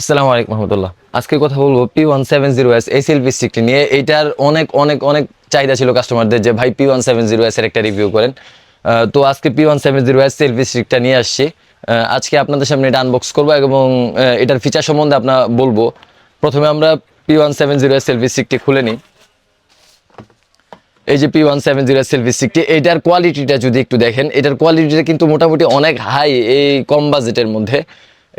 আসসালামু আলাইকুম রহমতুল্লাহ। আজকে কথা বলব P one seven zero S selfie স্টিকটি নিয়ে। এইটার অনেক অনেক অনেক চাহিদা ছিল কাস্টমারদের যে, ভাই P one seven zero S এর একটা রিভিউ করেন। তো আজকে P one seven zero S selfie স্টিকটা নিয়ে আসছি। আজকে আপনাদের সামনে এটা আনবক্স করব এবং এটার ফিচার সম্বন্ধে আপনার বলব। প্রথমে আমরা P one seven zero S selfie স্টিকটি খুলে নিই। এই যে P one seven zero selfie sixty এইটার কোয়ালিটিটা যদি একটু দেখেন, এটার কোয়ালিটিটা কিন্তু মোটামুটি অনেক হাই এই কম বাজেটের মধ্যে।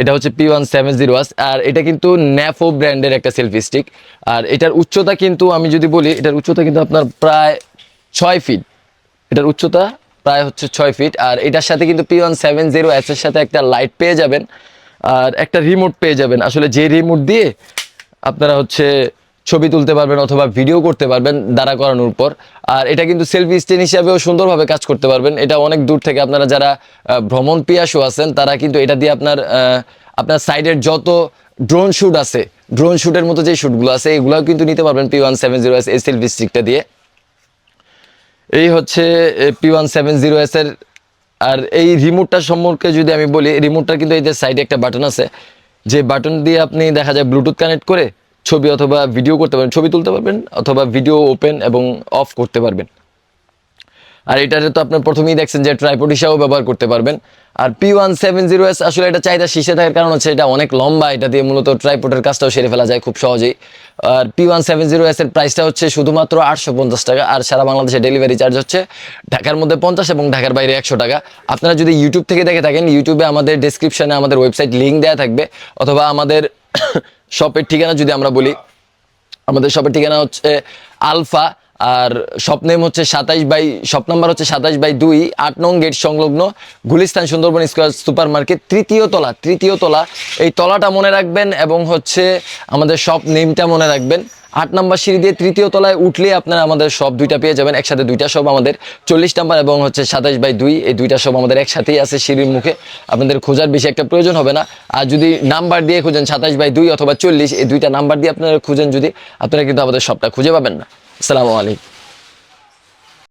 এটা হচ্ছে পি ওয়ান সেভেন জিরো আর এটা কিন্তু ন্যাফো ব্র্যান্ডের একটা সেলফি স্টিক আর এটার উচ্চতা কিন্তু আমি যদি বলি, এটার উচ্চতা কিন্তু আপনার প্রায় ছয় ফিট এটার উচ্চতা প্রায় হচ্ছে ছয় ফিট আর এটার সাথে কিন্তু পি ওয়ান সেভেন জিরো এর সাথে একটা লাইট পেয়ে যাবেন। আর একটা রিমোট পেয়ে যাবেন। আসলে যে রিমোট দিয়ে আপনারা হচ্ছে ছবি তুলতে পারবেন অথবা ভিডিও করতে পারবেন দাঁড়া করানোর পর। আর এটা কিন্তু সেলফি স্ট্যান্ড হিসাবেও সুন্দরভাবে কাজ করতে পারবেন। এটা অনেক দূর থেকে আপনারা যারা ভ্রমণ পিয়াসু আছেন, তারা কিন্তু এটা দিয়ে আপনার আপনার সাইডের যত ড্রোন শ্যুট আছে ড্রোন শ্যুটের মতো যে শ্যুটগুলো আছে, এগুলোও কিন্তু নিতে পারবেন P one seven zero S এই সেলফি স্টিকটা দিয়ে। এই হচ্ছে P one seven zero S এর, আর এই রিমোটটা সম্পর্কে যদি আমি বলি রিমোটটার কিন্তু এই যে সাইডে একটা বাটন আছে, যে বাটন দিয়ে আপনি দেখা যায় ব্লুটুথ কানেক্ট করে ছবি অথবা ভিডিও করতে পারবেন, ছবি তুলতে পারবেন অথবা ভিডিও ওপেন এবং অফ করতে পারবেন। আর এটাতে তো আপনার প্রথমেই দেখছেন যে ট্রাইপড হিসাবেও ব্যবহার করতে পারবেন। আর P one seven zero S আসলে এটা চাহিদা শীর্ষে থাকার কারণ হচ্ছে এটা অনেক লম্বা, এটা দিয়ে মূলত ট্রাইপডের কাজটাও সেরে ফেলা যায় খুব সহজেই। আর P one seven zero S এর প্রাইসটা হচ্ছে শুধুমাত্র আটশো পঞ্চাশ টাকা, আর সারা বাংলাদেশে ডেলিভারি চার্জ হচ্ছে ঢাকার মধ্যে পঞ্চাশ এবং ঢাকার বাইরে একশো টাকা। আপনারা যদি ইউটিউব থেকে দেখে থাকেন ইউটিউবে আমাদের ডেসক্রিপশনে আমাদের ওয়েবসাইট লিঙ্ক দেওয়া থাকবে, অথবা আমাদের শপের ঠিকানা যদি আমরা বলি, আমাদের শপের ঠিকানা হচ্ছে আলফা আর শপ নেম হচ্ছে সাতাইশ বাই, শপ নাম্বার হচ্ছে সাতাইশ বাই দুই, আট নং গেট সংলগ্ন Gulistan Sundarban Square Super Market তৃতীয় তলা তৃতীয় তলা। এই তলাটা মনে রাখবেন এবং হচ্ছে আমাদের শপ নেমটা মনে রাখবেন। আট নম্বর সিঁড়ি দিয়ে তৃতীয় তলায় উঠলে আপনারা আমাদের সব দুইটা পেয়ে যাবেন। একসাথে দুইটা সব আমাদের চল্লিশ নাম্বার এবং হচ্ছে সাতাশ বাই দুই। এই দুইটা সব আমাদের একসাথেই আছে সিঁড়ির মুখে। আপনাদের খোঁজার বেশি একটা প্রয়োজন হবে না। আর যদি নাম্বার দিয়ে খুঁজেন সাতাশ বাই দুই অথবা চল্লিশ, এই দুইটা নাম্বার দিয়ে আপনারা খুঁজেন যদি, আপনারা কিন্তু আমাদের সবটা খুঁজে পাবেন না। আসসালামু আলাইকুম।